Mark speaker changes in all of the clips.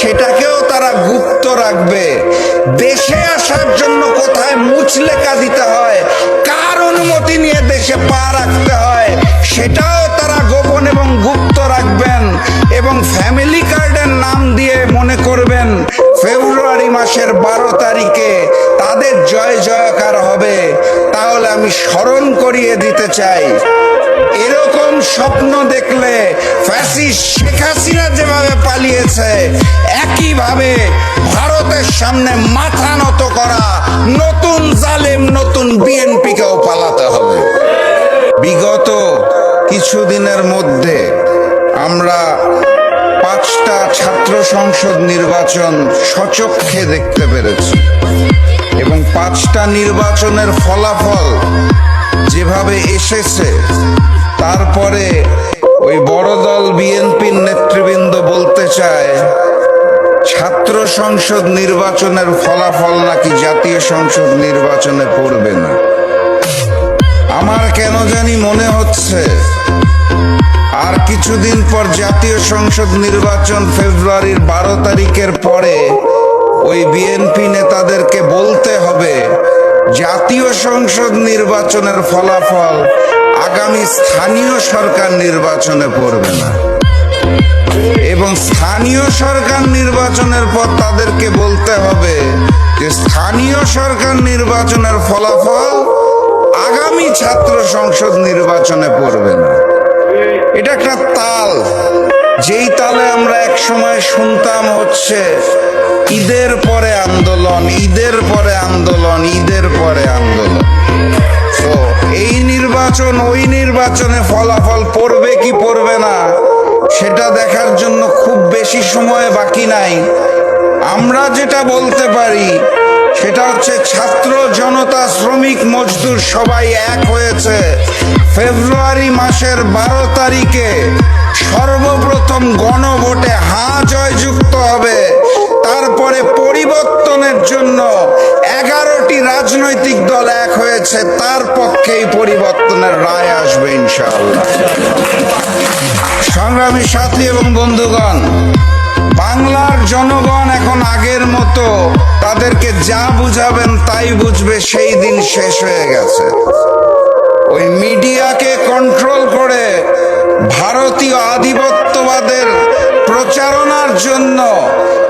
Speaker 1: সেটাকেও তারা গুপ্ত রাখবে। দেশে আসার জন্য কোথায় মুচলেকা দিতে হয়, কার অনুমতি নিয়ে দেশে পা রাখতে হয়, সেটাও তারা গোপন এবং গুপ্ত রাখবেন এবং ফ্যামিলি কার্ডের নাম দিয়ে মনে করবেন, ফেব্রুয়ারি মাসের বারো তারিখে তাদের জয় জয়কার হবে। তাহলে আমি স্মরণ করিয়ে দিতে চাই। এরকম স্বপ্ন দেখলে ফ্যাসিস্ট শেখ হাসিনা যেভাবে পালিয়েছে একইভাবে ভারতের সামনে মাথা নত করা নতুন জালেম, নতুন বিএনপিকেও পালাতে হবে। বিগত কিছুদিনের মধ্যে আমরা পাঁচটা ছাত্র সংসদ নির্বাচন সচক্ষে দেখতে পেরেছি এবং পাঁচটা নির্বাচনের ফলাফল যেভাবে এসেছে, তারপরে সংসদ নির্বাচনের ফলাফল নাকি জাতীয় সংসদ নির্বাচনে পড়বে না? আমার কেন জানি মনে হচ্ছে, আর কিছুদিন পর জাতীয় সংসদ নির্বাচন ফেব্রুয়ারির বারো তারিখের পরে ওই বিএনপি নেতাদেরকে বলতে হবে, জাতীয় সংসদ নির্বাচনের ফলাফল আগামী স্থানীয় সরকার নির্বাচনে পড়বে না। এবং স্থানীয় সরকার নির্বাচনের পর তাদেরকে বলতে হবে যে স্থানীয় সরকার নির্বাচনের ফলাফল আগামী ছাত্র সংসদ নির্বাচনে পড়বে না। এটা একটা তাল। যেই তালে আমরা এক সময় শুনতাম হচ্ছে, ঈদের পরে আন্দোলন, ঈদের পরে আন্দোলন, ঈদের পরে আন্দোলন। তো এই নির্বাচন, ওই নির্বাচনে ফলাফল পড়বে কি পড়বে না, সেটা খুব বেশি সময় বাকি নাই। আমরা যেটা বলতে পারি, সেটা হচ্ছে ছাত্র জনতা শ্রমিক মজদুর সবাই এক হয়েছে। ফেব্রুয়ারি মাসের বারো তারিখে সর্বপ্রথম গণভোটে হাঁ জয়যুক্ত হবে। তারপরে পরিবর্তনের জন্য এগারোটি রাজনৈতিক দল এক হয়েছে, তার পক্ষেই পরিবর্তনের রায় আসবে ইনশাআল্লাহ। সংগ্রামী সাথী এবং বন্ধুগণ, বাংলার জনগণ এখন আগের মতো তাদেরকে যা বুঝাবেন তাই বুঝবে, সেই দিন শেষ হয়ে গেছে। ওই মিডিয়াকে কন্ট্রোল করে ভারতীয় আধিপত্যবাদের প্রচারণার জন্য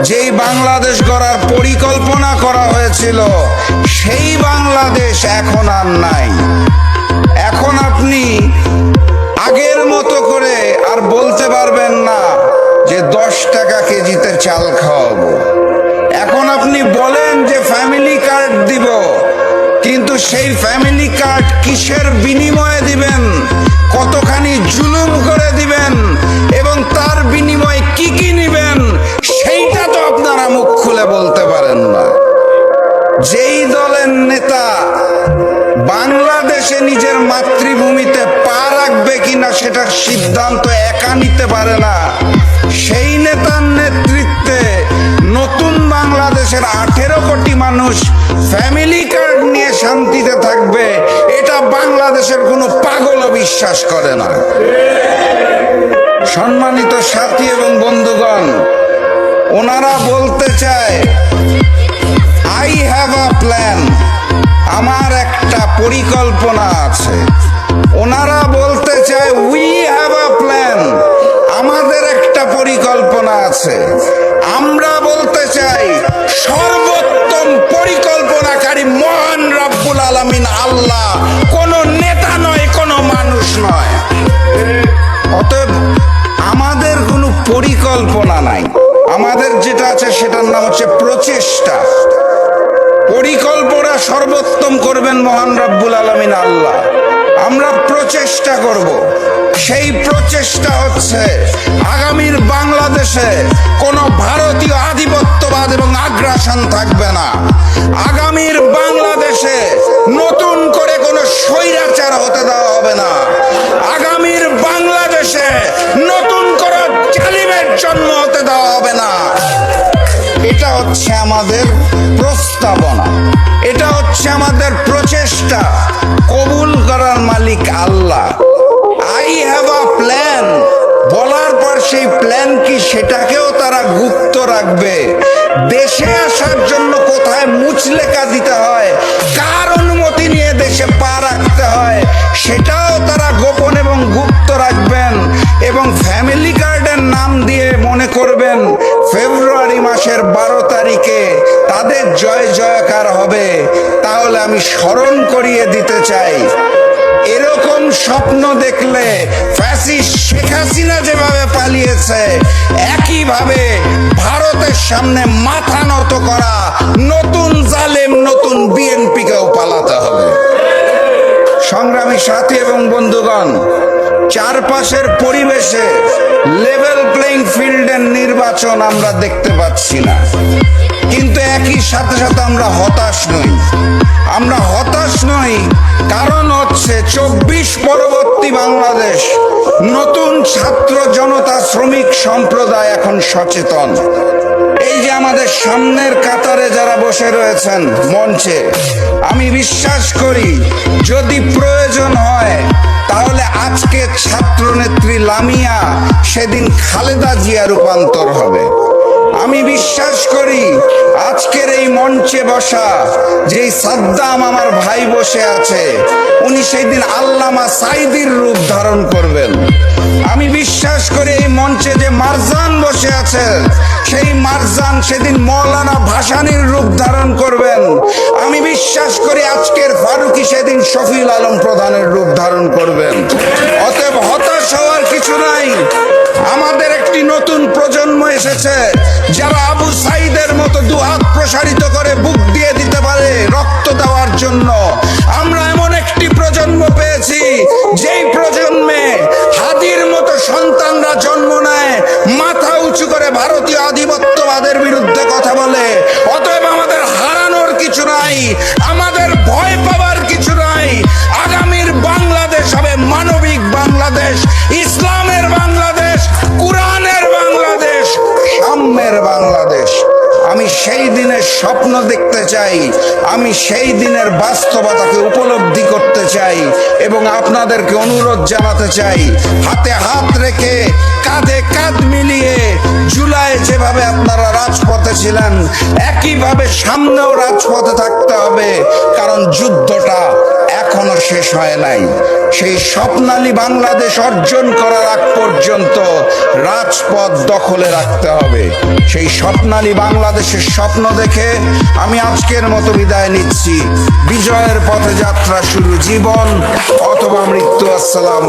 Speaker 1: যেই বাংলাদেশ গড়ার পরিকল্পনা করা হয়েছিল, সেই বাংলাদেশ এখন আর নাই। এখন আপনি আগের মতো বলতে পারবেন না যে দশ টাকা কেজিতে চাল খাওয়াবো। এখন আপনি বলেন যে ফ্যামিলি কার্ড দিব, কিন্তু সেই ফ্যামিলি কার্ড কিসের বিনিময়ে দিবেন? কতখানি জুলুম করে দিবেন? এবং তার বিনিময়ে কি কি নিবেন? সেইটা তো আপনারা মুখ খুলে বলতে পারেন না। যেই দলের নেতা বাংলাদেশে নিজের মাতৃভূমিতে পা রাখবে কিনা সেটার সিদ্ধান্ত একা নিতে পারে না। সেই নেতার নেতৃত্বে নতুন বাংলাদেশের আঠেরো কোটি মানুষ ফ্যামিলি কার্ড নিয়ে শান্তিতে থাকবে, এটা বাংলাদেশের কোনো পাগলও বিশ্বাস করে না। সম্মানিত সাথী এবং বন্ধুগণ, ওনারা বলতে চায় আই হ্যাভ আ প্ল্যান আমার একটা পরিকল্পনা আছে। ওনারা বলতে চায় উই আছে। আমরা বলতে চাই, সর্বোত্তম পরিকল্পনাকারী মহান রাব্বুল আলামিন আল্লাহ কোন নেতা নয়, কোনো মানুষ নয়। অতএব আমাদের কোনো পরিকল্পনা নাই। আমাদের যেটা আছে সেটার নাম হচ্ছে প্রচেষ্টা। পরিকল্পনা সর্বোত্তম করবেন মহান রব্বুল আলমিন আল্লাহ। আমরা প্রচেষ্টা করব। সেই প্রচেষ্টা হচ্ছে আগামীর বাংলাদেশে কোনো ভারতীয় আধিপত্যবাদ এবং আগ্রাসন থাকবে না। আগামীর বাংলাদেশে নতুন করে কোনো স্বৈরাচার হতে দেওয়া হবে না। আগামীর বাংলাদেশে গুপ্ত রাখবে। দেশে আসার জন্য কোথায় মুচলেকা দিতে হয়, কার অনুমতি নিয়ে দেশে পা রাখতে হয়, সেটাও তারা গোপন এবং গুপ্ত রাখবেন এবং ফ্যামিলি কার্ডের নাম দিয়ে মনে করবেন, ফেব্রুয়ারি মাসের বারো তারিখে তাদের জয় জয়কার হবে। তাহলে আমি স্মরণ করিয়ে দিতে চাই। এরকম স্বপ্ন দেখলে ফ্যাসিস্ট শেখ হাসিনা যেভাবে পালিয়েছে, একইভাবে ভারতের সামনে মাথা নত করা নতুন জালেম, নতুন বিএনপিকেও পালাতে হবে। সংগ্রামী সাথী এবং বন্ধুগণ, চারপাশের পরিবেশে লেভেল প্লেইং ফিল্ডের নির্বাচন আমরা দেখতে পাচ্ছি না। কিন্তু একই সাথে সাথে আমরা হতাশ নই। আমরা হতাশ নই, কারণ হচ্ছে চব্বিশ পরবর্তী বাংলাদেশ নতুন ছাত্র জনতা শ্রমিক সম্প্রদায় এখন সচেতন। এই যে আমাদের সামনের কাতারে যারা বসে রয়েছেন মঞ্চে, আমি বিশ্বাস করি যদি প্রয়োজন হয়, তাহলে আজকে ছাত্র নেত্রী লামিয়া, সেদিন খালেদা জিয়া রূপান্তর হবে। আমি বিশ্বাস করি আজকের এই মঞ্চে বসা যেই সাদ্দাম আমার ভাই বসে আছে, উনি সেই দিন আল্লামা সাইদির রূপ ধারণ করবেন। মারজান বসে আছে। সেই মারজান সেদিন মৌলানা ভাসানির রূপ ধারণ করবেন। আমি বিশ্বাস করি আজকের ফারুকি সেদিন শফিল আলম প্রধানের রূপ ধারণ করবেন। অতএব হতাশ হওয়ার কিছু নাই। আমাদের একটি নতুন প্রজন্ম এসেছে। ভারতীয় আধিপত্যবাদের বিরুদ্ধে কথা বলে। অতএব আমাদের হারানোর কিছু নাই, আমাদের ভয় পাওয়ার কিছু নাই। আগামীর বাংলাদেশ হবে মানবিক বাংলাদেশ, ইসলামের বাংলাদেশ, কোরআনের বাংলাদেশ, সাম্যের বাংলাদেশ। আমি সেই দিনের স্বপ্ন দেখতে চাই, আমি সেই দিনের বাস্তবতাকে উপলব্ধি করতে চাই এবং আপনাদেরকে অনুরোধ জানাতে চাই, হাতে হাত রেখে কাঁধে কাঁধ মিলিয়ে জুলাই যেভাবে আপনারা রাজপথে ছিলেন, একইভাবে সামনেও রাজপথে থাকতে হবে, কারণ যুদ্ধটা এখনও শেষ হয় নাই। সেই স্বপ্নালী বাংলাদেশ অর্জন করার আগ পর্যন্ত রাজপথ দখলে রাখতে হবে। সেই স্বপ্নালী বাংলাদেশের স্বপ্ন দেখে আমি আজকের মতো বিদায় নিচ্ছি। বিজয়ের পথে যাত্রা শুরু, জীবন অথবা মৃত্যু, আসসালাম